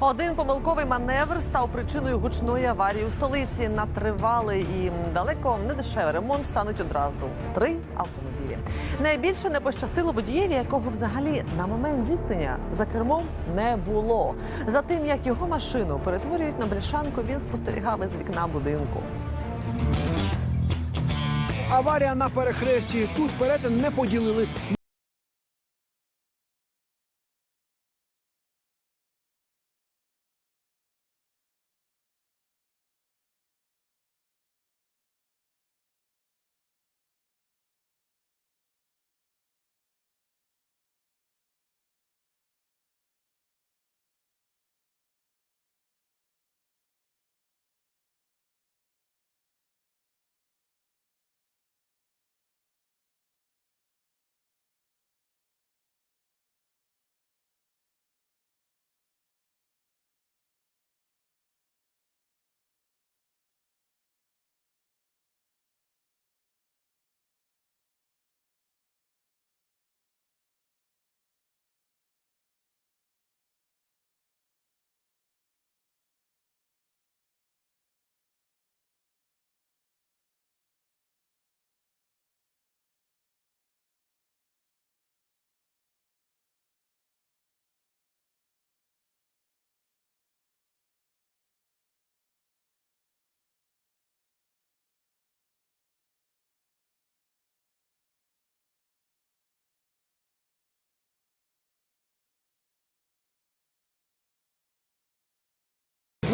Один помилковий маневр став причиною гучної аварії у столиці. На тривалий і далеко не дешевий ремонт стануть одразу три автомобілі. Найбільше не пощастило водієві, якого взагалі на момент зіткнення за кермом не було. За тим, як його машину перетворюють на бляшанку, він спостерігав із вікна будинку. Аварія на перехресті. Тут перетин не поділили.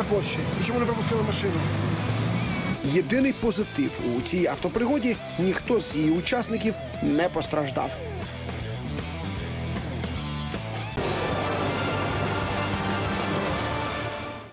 На площі. І чому не пропустили машину? Єдиний позитив у цій автопригоді ніхто з її учасників не постраждав.